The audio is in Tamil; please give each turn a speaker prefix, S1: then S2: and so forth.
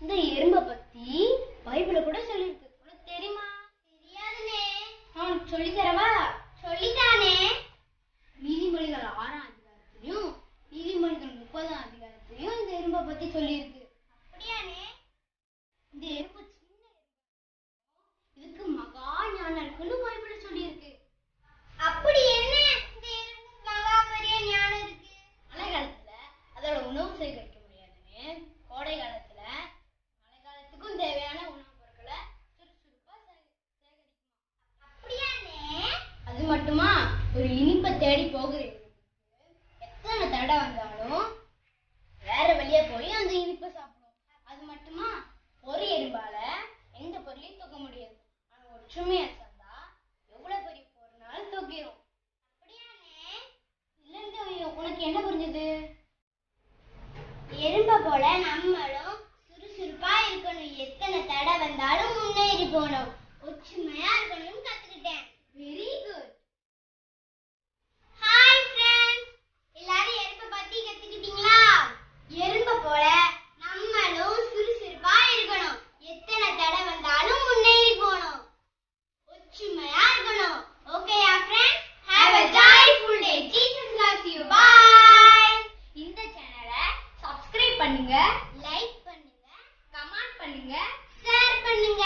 S1: இந்த எறும்பை பத்தி பைபிள்ல கூட சொல்லிருக்கு. உனக்கு தெரியுமா?
S2: தெரியாதுனே.
S1: நான் சொல்லி தரவா
S2: சொல்லித்தானே.
S1: நீதிமொழிகள் ஆறாம் அதிகாரத்திலையும் நீதிமொழிகள் முப்பதாம் அதிகாரத்திலையும் இந்த எறும்பை பத்தி சொல்லியிருக்கு.
S2: அப்படியானே?
S1: இந்த எறும்பு சின்ன இதுக்கு மகா ஞானம் இருக்குன்னு பைபிள்ல சொல்லியிருக்கு.
S2: அப்படி என்ன? இந்த எறும்பு மகா பெரிய ஞானம் இருக்கு.
S1: மழை காலத்துல அதோட உணவு சேகரிக்க முடியாதுன்னு கோடை காலத்துல மழை காலத்துக்கும் தேவையான உணவுப் பொருட்களை சுறுசுறுப்பா சே- சேகரிக்குமா
S2: அப்படியானே
S1: அது மட்டுமா ஒரு போகிறேன். எத்தனை தடை வந்தாலும் வேற வழியா போய் அந்த இனிப்பை சாப்பிடும். அது மட்டுமா? ஒரு எறும்பால எந்த பொருளையும் தூக்க முடியாது. ஆனா ஒற்றுமையா சேர்ந்தா எவ்வளவு பெரிய பொருள்னாலும் தூக்கிடும்
S2: அப்படியானே
S1: இல்லைன்னு உனக்கு என்ன புரிஞ்சது?
S2: எறும்ப போல நம்மளும் சுறுசுறுப்பா இருக்கணும். எத்தனை தடை வந்தாலும் முன்னேறி போகணும். ஒற்றுமையா இருக்கணும் கத்துக்கிட்டேன்
S1: வெரி குட்
S2: ஹாய் ஃப்ரெண்ட்ஸ் எல்லாரும் எறும்ப பத்தி கத்துக்கிட்டீங்களா எறும்ப போல நம்மளும் சுறுசுறுப்பா இருக்கணும் எத்தனை தடை வந்தாலும் முன்னேறி போகணும் ஒற்றுமையா இருக்கணும் ஓகேயா friends have a joyful day jesus loves you bye
S1: இந்த சேனலை சப்ஸ்கிரைப் பண்ணுங்க
S2: லைக் பண்ணுங்க
S1: கமெண்ட் பண்ணுங்க.
S2: ஷேர் பண்ணுங்க.